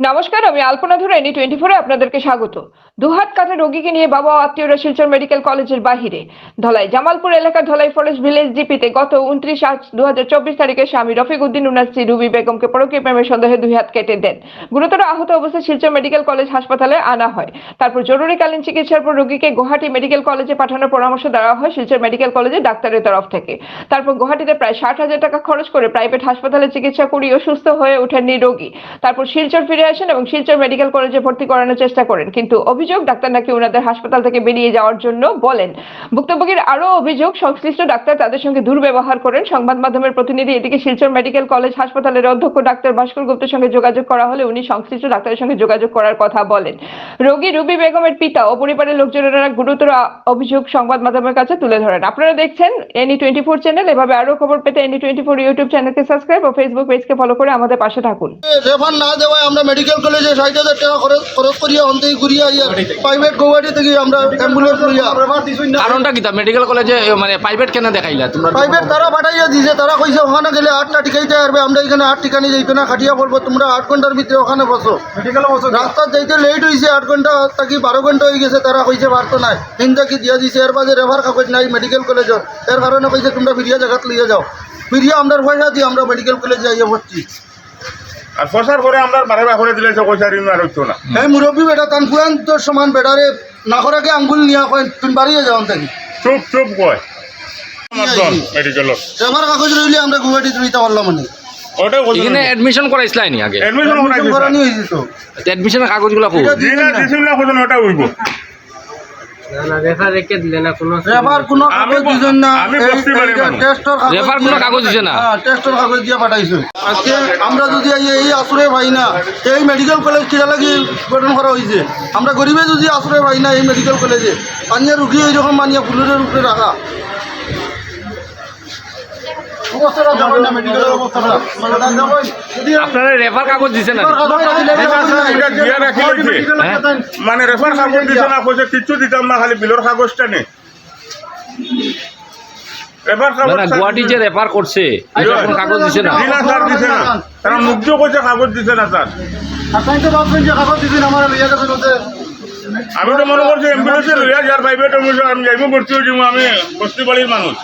নমস্কার, আমি আলপনা ধরে এনি টোয়েন্টি ফোরে আপনাদেরকে স্বাগত। দুহাত কাঁধে রোগীকে নিয়ে বাবা ও আত্মীয়রা শিলচর মেডিকেল কলেজের বাহিরে। ধলাই জামালপুর এলাকার ধলাই ফরেস্ট ভিলেজ জিপিতে গত উনত্রিশ আট দু তারিখে স্বামী রফিক উদ্দিন উনাসি রুবি বেগমকে পরকীয় প্রেমের সন্দেহে দুই হাত কেটে দেন। গুরুতর আহত অবস্থায় শিলচর মেডিকেল কলেজ হাসপাতালে আনা হয়। তারপর জরুরিকালীন চিকিৎসার পর রোগীকে গুয়াহাটি মেডিকেল কলেজে পাঠানোর পরামর্শ দেওয়া হয় শিলচর মেডিকেল কলেজে ডাক্তারের তরফ থেকে। তারপর গুয়াহাটিতে প্রায় ষাট হাজার টাকা খরচ করে প্রাইভেট হাসপাতালে চিকিৎসা করিয়েও সুস্থ হয়ে ওঠেননি রোগী। তারপর শিলচর ফিরে আসেন এবং শিলচর মেডিকেল কলেজে ভর্তি করানোর চেষ্টা করেন। কিন্তু অভিযোগ, ডাক্তার নাকি ওনাদের হাসপাতাল থেকে বেরিয়ে যাওয়ার জন্য বলেন। ভুক্তভোগীর আরও অভিযোগ, সংশ্লিষ্ট ডাক্তার তাদের সঙ্গে দুর্ব্যবহার করেন। সংবাদ মাধ্যমের প্রতিনিধি এদিকে শিলচর মেডিকেল কলেজ হাসপাতালের অধ্যক্ষ ডাক্তার ভাস্কর গুপ্তের সঙ্গে যোগাযোগ করা হলে উনি সংশ্লিষ্ট ডাক্তারের সঙ্গে যোগাযোগ করার কথা বলেন। রোগী রুবি বেগমের পিতা ও পরিবারের লোকজনেরা গুরুতর অভিযোগ সংবাদ মাধ্যমের কাছে তুলে ধরেন। আপনারা দেখছেন এনি টোয়েন্টি ফোর চ্যানেল এভাবে আরও খবর পেতে এনি টোয়েন্টি ফোর ইউটিউব চ্যানেলকে সাবস্ক্রাইব ও ফেসবুক পেজকে ফলো করে আমাদের পাশে থাকুন। রেফার না দেওয়ায় আমরা মেডিকেল কলেজে ষাট হাজার টাকা খরচ খরচ করিয়া অন্তে ঘুরিয়া ইয়া প্রাইভেট গৌহাটি থেকে আমরা অ্যাম্বুলেন্স লইয়া কারণটা কি প্রেডিকেল কলেজে মানে প্রাইভেট কেন দেখাইলা তোমরা? প্রাইভেট তারা পাঠাইয়া দিছে তারা কইছে ওখানে গেলে আটটা টিকাইতে পারবে আমরা এখানে আট ঠিকানি যাইতো না খাটিয়া পড়ব তোমরা আট ঘণ্টার ভিতরে ওখানে বসো। রাস্তার যাইতে লেট হয়েছে আট ঘণ্টা থাকি বারো ঘণ্টা হয়ে গেছে তারা কইছে পারতো নাই। হিন্দা কি দিয়া দিছে এর বাদে রেফার কাগজ নাই মেডিকেল কলেজের এর কারণে কইছে তোমরা ফিরিয়া জায়গাত লইয়া যাও। ফিরিয়া আমরা পয়সা দিয়ে আমরা মেডিকেল কলেজে যাইয়া পড়ছি আর ফসার করে আমরা বারে বারে দিলে সে পয়সা ঋণ আর হইতো না। এই মুরব্বী বেটা তান পুরান তোর সমান বেটারে না করাকে আঙ্গুল নিয়া কয় তুমি বাড়িয়ে যাও থাকি চুপ চুপ কয়। আমার দল মেডিকেলত রেফার কাগজ রইলে আমরা গুয়াহাটিতে লইতে পারলাম মানে এখানে এডমিশন নি আগে? এডমিশন এডমিশনের কাগজগুলো। দিছিল না ওটা হইব। আমরা যদি এই এই আসরে পাই না এই মেডিকেল কলেজ কিরা লাগি গঠন করা হয়েছে আমরা গরিবে যদি আশ্রয় পাই না এই মেডিকেল কলেজে পানিয়া রুগী এইরকম মানিয়া ফুলের উপরে রাখা। অবস্থাটা যাবেন না মেডিকেলের অবস্থাটা। মানে যদি আপনারা রেফার কাগজ না। হ্যাঁ? মানে রেফার কাগজ দিছে না কইছে কিচ্ছু দিতাম না খালি বিলর কাগজটা নে। গুয়াহাটি যে রেফার করছে। কাগজ দিছে না। স্যার দিছে না। তারা মুগ্ধ কইছে কাগজ দিছে না স্যার। আপনার তো ভাবছেন যে কাগজ দিবেন আমার লইয়া গেছেন আমি তো মনে করছি এম্বুলেন্সে লইয়া যার প্রাইভেট আমি যাইব ভর্তি হয়ে যাব আমি বস্তি বাড়ির মানুষ।